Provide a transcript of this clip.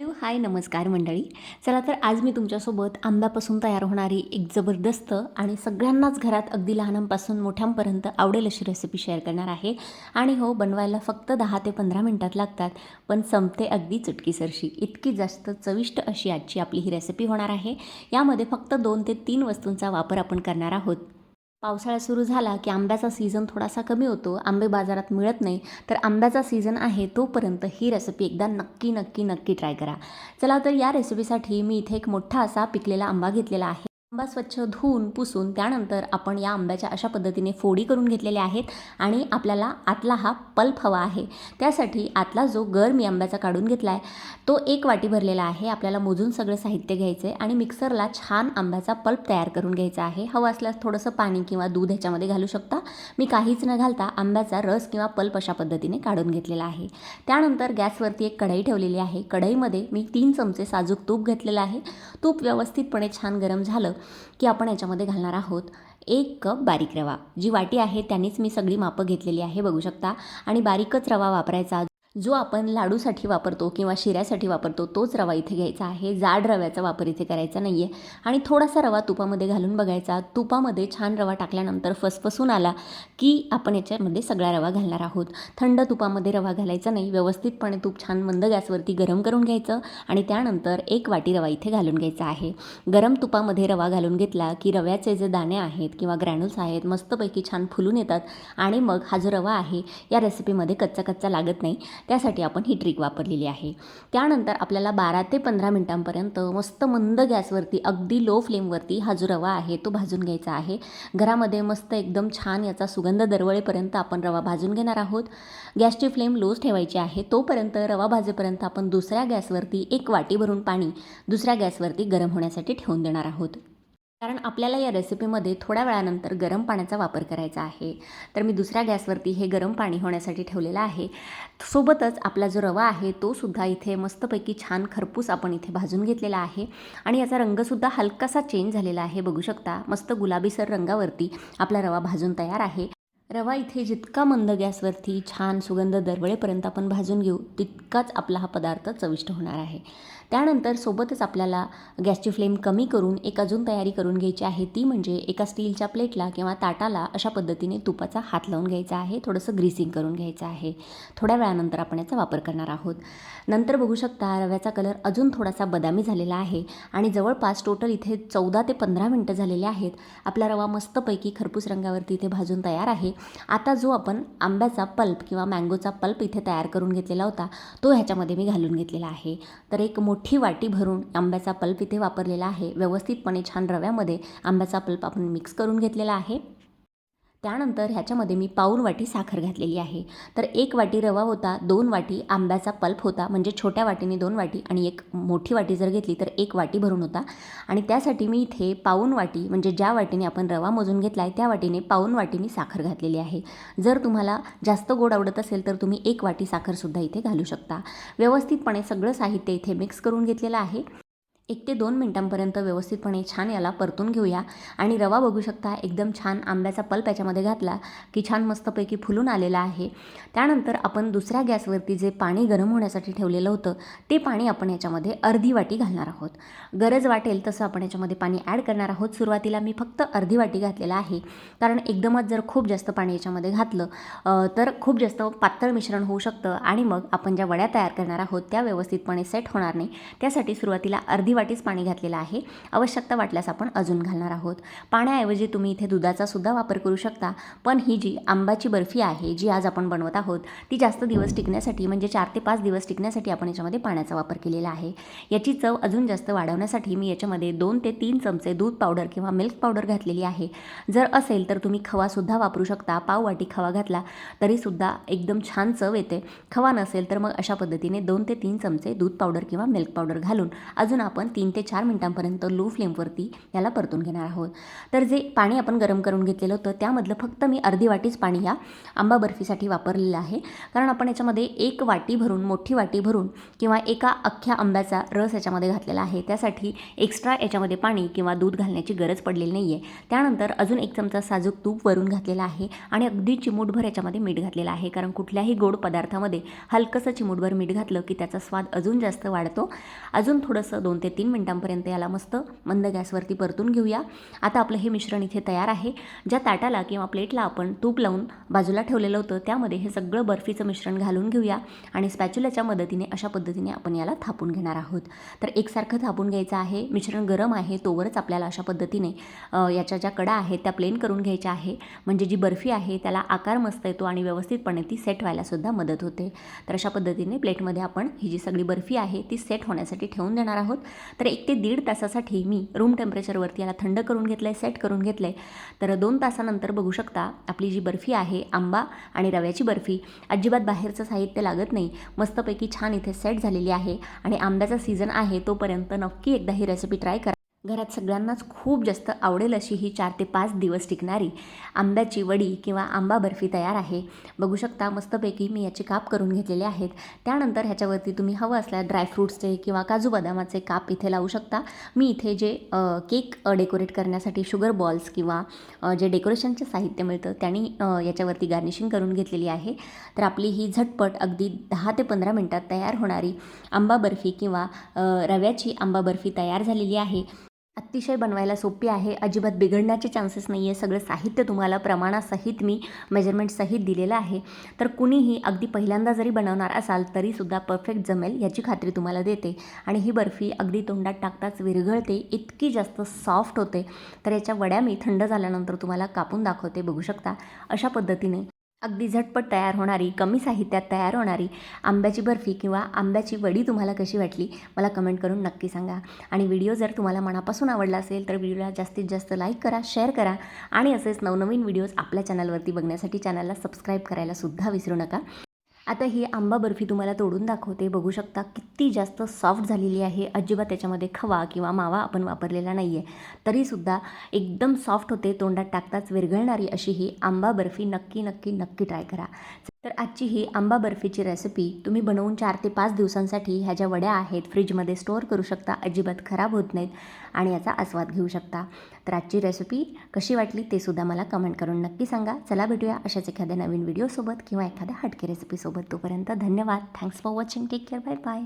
Hello hi नमस्कार मंडळी. चला तर आज मी तुमच्यासोबत आंब्यापासून तयार होणारी एक जबरदस्त आणि सगळ्यांनाच घरात अगदी लहानांपासून मोठ्यांपर्यंत आवडेल अशी रेसिपी शेअर करणार आहे. आणि हो बनवायला फक्त दहा ते पंधरा मिनटात लागतात पण संपते अगदी चुटकीसरशी. इतकी जास्त चविष्ट अशी आजची आपली ही रेसिपी होणार आहे. यामध्ये फक्त दोन ते तीन वस्तूंचा वापर आपण करणार आहोत. पावसाळा सुरू झाला की आंब्याचा सीझन थोडासा कमी होतो आंबे बाजारात मिळत नाही तर आंब्याचा सीझन आहे तोपर्यंत ही रेसिपी एकदा नक्की नक्की नक्की ट्राय करा. चला तर या रेसिपीसाठी मी इथे एक मोठा असा पिकलेला आंबा घेतलेला आहे. आंबा स्वच्छ धुवून पुसून त्यानंतर आपण या आंब्याच्या अशा पद्धतीने फोडी करून घेतलेल्या आहेत आणि आपल्याला आतला हा पल्प हवा आहे. त्यासाठी आतला जो गर मी आंब्याचा काढून घेतला आहे तो एक वाटी भरलेला आहे. आपल्याला मोजून सगळं साहित्य घ्यायचं आहे आणि मिक्सरला छान आंब्याचा पल्प तयार करून घ्यायचा आहे. हवं असल्यास थोडंसं पाणी किंवा दूध ह्याच्यामध्ये घालू शकता. मी काहीच न घालता आंब्याचा रस किंवा पल्प अशा पद्धतीने काढून घेतलेला आहे. त्यानंतर गॅसवरती एक कढई ठेवलेली आहे. कढईमध्ये मी तीन चमचे साजूक तूप घेतलेलं आहे. तूप व्यवस्थितपणे छान गरम झालं की आपण याच्यामध्ये घालणार आहोत एक कप बारीक रवा. जी वाटी आहे त्यांनीच मी सगळी मापं घेतलेली आहे बघू शकता. आणि बारीकच रवा वापरायचा. जो आपण लाडूसाठी वापरतो किंवा शिऱ्यासाठी वापरतो तोच रवा इथे घ्यायचा आहे. जाड रव्याचा वापर इथे करायचा नाही आहे आणि थोडासा रवा तुपामध्ये घालून बघायचा. तुपामध्ये छान रवा टाकल्यानंतर फसफसून आला की आपण याच्यामध्ये सगळा रवा घालणार आहोत. थंड तुपामध्ये रवा घालायचा नाही. व्यवस्थितपणे तूप छान मंद गॅसवरती गरम करून घ्यायचं आणि त्यानंतर एक वाटी रवा इथे घालून घ्यायचा आहे. गरम तुपामध्ये रवा घालून घेतला की रव्याचे जे दाणे आहेत किंवा ग्रॅन्युल्स आहेत मस्तपैकी छान फुलून येतात आणि मग हा जो रवा आहे या रेसिपीमध्ये कच्चा कच्चा लागत नाही. त्यासाठी आपण ही ट्रिक वापरलेली आहे. त्यानंतर आपल्याला बारा ते पंधरा मिनटांपर्यंत मस्त मंद गॅसवरती अगदी लो फ्लेमवरती हा जो रवा आहे तो भाजून घ्यायचा आहे. घरामध्ये मस्त एकदम छान याचा सुगंध दरवळेपर्यंत आपण रवा भाजून घेणार आहोत. गॅसची फ्लेम लोच ठेवायची आहे. तोपर्यंत रवा भाजेपर्यंत आपण दुसऱ्या गॅसवरती एक वाटी भरून पाणी दुसऱ्या गॅसवरती गरम होण्यासाठी ठेवून देणार आहोत. कारण आपल्याला या रेसिपीमध्ये थोड्या वेळानंतर गरम पाण्याचा वापर करायचा आहे. तर मी दुसऱ्या गॅसवरती हे गरम पाणी होण्यासाठी ठेवलेलं आहे. सोबतच आपला जो रवा आहे तो सुद्धा इथे मस्तपैकी छान खरपूस आपण इथे भाजून घेतलेला आहे. आणि याचा रंगसुद्धा हलकासा चेंज झालेला आहे. बघू शकता मस्त गुलाबीसर रंगावरती आपला रवा भाजून तयार आहे. रवा इथे जितका मंद गॅसवरती छान सुगंध दरवळेपर्यंत आपण भाजून घेऊ तितकाच आपला हा पदार्थ चविष्ट होणार आहे. त्यानंतर सोबतच आपल्याला गॅसची फ्लेम कमी करून एक अजून तयारी करून घ्यायची आहे. ती म्हणजे एका स्टीलच्या प्लेटला किंवा ताटाला अशा पद्धतीने तुपाचा हात लावून घ्यायचा आहे. थोडंसं ग्रीसिंग करून घ्यायचं आहे. थोड्या वेळानंतर आपण याचा वापर करणार आहोत. नंतर बघू शकता रव्याचा कलर अजून थोडासा बदामी झालेला आहे आणि जवळपास टोटल इथे चौदा ते पंधरा मिनटं झालेले आहेत. आपला रवा मस्तपैकी खरपूस रंगावरती इथे भाजून तयार आहे. आता जो आपण आंब्याचा पल्प किंवा मँगोचा पल्प इथे तयार करून घेतलेला होता तो ह्याच्यामध्ये मी घालून घेतलेला आहे. तर एक मोठी वाटी भरून आंब्याचा पल्प इथे वापरलेला आहे. व्यवस्थितपणे छान रव्यामध्ये आंब्याचा पल्प आपण मिक्स करून घेतलेला आहे. त्यानंतर ह्याच्यामध्ये मी पाऊण वाटी साखर घातलेली आहे. तर एक वाटी रवा होता दोन वाटी आंब्याचा पल्प होता म्हणजे छोट्या वाटीने दोन वाटी आणि एक मोठी वाटी जर घेतली तर एक वाटी भरून होता. आणि त्यासाठी मी इथे पाऊण वाटी म्हणजे ज्या वाटीने आपण रवा मोजून घेतला आहे त्या वाटीने पाऊण वाटी मी साखर घातलेली आहे. जर तुम्हाला जास्त गोड आवडत असेल तर तुम्ही एक वाटी साखरसुद्धा इथे घालू शकता. व्यवस्थितपणे सगळं साहित्य इथे मिक्स करून घेतलेलं आहे. एक ते दोन मिनटांपर्यंत व्यवस्थितपणे छान याला परतून घेऊया. आणि रवा बघू शकता एकदम छान आंब्याचा पल्प याच्यामध्ये घातला की छान मस्तपैकी फुलून आलेला आहे. त्यानंतर आपण दुसऱ्या गॅसवरती जे पाणी गरम होण्यासाठी ठेवलेलं होतं ते पाणी आपण याच्यामध्ये अर्धी वाटी घालणार आहोत. गरज वाटेल तसं आपण याच्यामध्ये पाणी ॲड करणार आहोत. सुरुवातीला मी फक्त अर्धी वाटी घातलेला आहे. कारण एकदमच जर खूप जास्त पाणी याच्यामध्ये घातलं तर खूप जास्त पातळ मिश्रण होऊ शकतं आणि मग आपण ज्या वड्या तयार करणार आहोत त्या व्यवस्थितपणे सेट होणार नाही. त्यासाठी सुरुवातीला अर्धी वाटीच पाणी घातलेलं आहे. आवश्यकता वाटल्यास आपण अजून घालणार आहोत. पाण्याऐवजी तुम्ही इथे दुधाचा सुद्धा वापर करू शकता. पण ही जी आंबाची बर्फी आहे जी आज आपण बनवत आहोत ती जास्त दिवस टिकण्यासाठी म्हणजे चार ते पाच दिवस टिकण्यासाठी आपण याच्यामध्ये पाण्याचा वापर केलेला आहे. याची चव अजून जास्त वाढवण्यासाठी मी याच्यामध्ये दोन ते तीन चमचे दूध पावडर किंवा मिल्क पावडर घातलेली आहे. जर असेल तर तुम्ही खवासुद्धा वापरू शकता. पाव वाटी खवा घातला तरीसुद्धा एकदम छान चव येते. खवा नसेल तर मग अशा पद्धतीने दोन ते तीन चमचे दूध पावडर किंवा मिल्क पावडर घालून अजून आपण आपण तीन ते चार मिनटांपर्यंत लो फ्लेमवरती याला परतून घेणार आहोत. तर जे पाणी आपण गरम करून घेतलेलं होतं त्यामधलं फक्त मी अर्धी वाटीच पाणी या आंबा बर्फीसाठी वापरलेलं आहे. कारण आपण याच्यामध्ये एक वाटी भरून मोठी वाटी भरून किंवा एका अख्ख्या आंब्याचा रस याच्यामध्ये घातलेला आहे. त्यासाठी एक्स्ट्रा याच्यामध्ये पाणी किंवा दूध घालण्याची गरज पडलेली नाही आहे त्यानंतर अजून एक चमचा साजूक तूप वरून घातलेला आहे आणि अगदी चिमूटभर याच्यामध्ये मीठ घातलेलं आहे. कारण कुठल्याही गोड पदार्थामध्ये हलकंसं चिमूटभर मीठ घातलं की त्याचा स्वाद अजून जास्त वाढतो. अजून थोडंसं दोन ते तीन मिनटांपर्यंत याला मस्त मंद गॅसवरती परतून घेऊया. आता आपलं हे मिश्रण इथे तयार आहे. ज्या ताटाला किंवा प्लेटला आपण तूप लावून बाजूला ठेवलेलं होतं त्यामध्ये हे सगळं बर्फीचं मिश्रण घालून घेऊया आणि स्पॅच्युलाच्या मदतीने अशा पद्धतीने आपण याला थापून घेणार आहोत. तर एकसारखं थापून घ्यायचं आहे. मिश्रण गरम आहे तोवरच आपल्याला अशा पद्धतीने याच्या ज्या कडा आहेत त्या प्लेन करून घ्यायच्या आहे. म्हणजे जी बर्फी आहे त्याला आकार मस्त येतो आणि व्यवस्थितपणे ती सेट व्हायलासुद्धा मदत होते. तर अशा पद्धतीने प्लेटमध्ये आपण ही जी सगळी बर्फी आहे ती सेट होण्यासाठी ठेवून देणार आहोत. तर एक ते दीड तासासाठी मी रूम टेम्परेचरवरती याला थंड करून घेतलं आहे सेट करून घेतलं आहे तर दोन तासानंतर बघू शकता आपली जी बर्फी आहे आंबा आणि रव्याची बर्फी अजिबात बाहेरचं साहित्य लागत नाही. मस्तपैकी छान इथे सेट झालेली आहे आणि आंब्याचा सीझन आहे तोपर्यंत नक्की एकदा ही रेसिपी ट्राय करा. घरात सगळ्यांनाच खूप जास्त आवडेल अशी ही चार ते पाच दिवस टिकणारी आंब्याची वडी किंवा आंबा बर्फी तयार आहे. बघू शकता मस्तपैकी मी याचे काप करून घेतलेले आहेत. त्यानंतर ह्याच्यावरती तुम्ही हवं असल्यास ड्रायफ्रूट्सचे किंवा काजू बदामाचे काप इथे लावू शकता. मी इथे जे केक डेकोरेट करण्यासाठी शुगर बॉल्स किंवा जे डेकोरेशनचे साहित्य मिळतं त्यांनी याच्यावरती गार्निशिंग करून घेतलेली आहे. तर आपली ही झटपट अगदी दहा ते पंधरा मिनटात तयार होणारी आंबा बर्फी किंवा रव्याची आंबा बर्फी तयार झालेली आहे. अतिशय बनवायला सोपी आहे. अजिबात बिघडण्याचे चान्सेस नाही आहे सगळं साहित्य तुम्हाला प्रमाणासहित मी मेजरमेंटसहित दिलेलं आहे. तर कुणीही अगदी पहिल्यांदा जरी बनवणार असाल तरीसुद्धा परफेक्ट जमेल याची खात्री तुम्हाला देते. आणि ही बर्फी अगदी तोंडात टाकताच विरघळते. इतकी जास्त सॉफ्ट होते. तर याच्या वड्या मी थंड झाल्यानंतर तुम्हाला कापून दाखवते. बघू शकता. अशा पद्धतीने अगदी झटपट तयार होणारी कमी साहित्यात तयार होणारी आंब्याची बर्फी किंवा आंब्याची वडी तुम्हाला कशी वाटली मला कमेंट करून नक्की सांगा. आणि व्हिडिओ जर तुम्हाला मनापासून आवडला असेल तर व्हिडिओला जास्तीत जास्त लाईक करा शेअर करा आणि असेच नवनवीन व्हिडिओज आपल्या चॅनलवरती बघण्यासाठी चॅनलला सबस्क्राईब करायला सुद्धा विसरू नका. आता ही आंबा बर्फी तुम्हाला तोडून दाखवते. बघू शकता किती जास्त सॉफ्ट झालेली आहे. अजिबात त्याच्यामध्ये खवा किंवा मावा आपण वापरलेला नाही आहे तरीसुद्धा एकदम सॉफ्ट होते. तोंडात टाकताच विरघळणारी अशी ही आंबा बर्फी नक्की नक्की नक्की ट्राय करा. तर आजची ही आंबा बर्फीची रेसिपी तुम्ही बनवून चार ते पाच दिवसांसाठी ह्या ज्या वड्या आहेत फ्रीजमध्ये स्टोअर करू शकता. अजिबात खराब होत नाहीत. आणि याचा आस्वाद घेऊ शकता. तर आजची रेसिपी कशी वाटली ते सुद्धा मला कमेंट करून नक्की सांगा. चला भेटूया अशाच एखाद्या नवीन व्हिडिओसोबत किंवा एखाद्या हटके रेसिपीसोबत तोपर्यंत धन्यवाद. Thanks for watching take care bye bye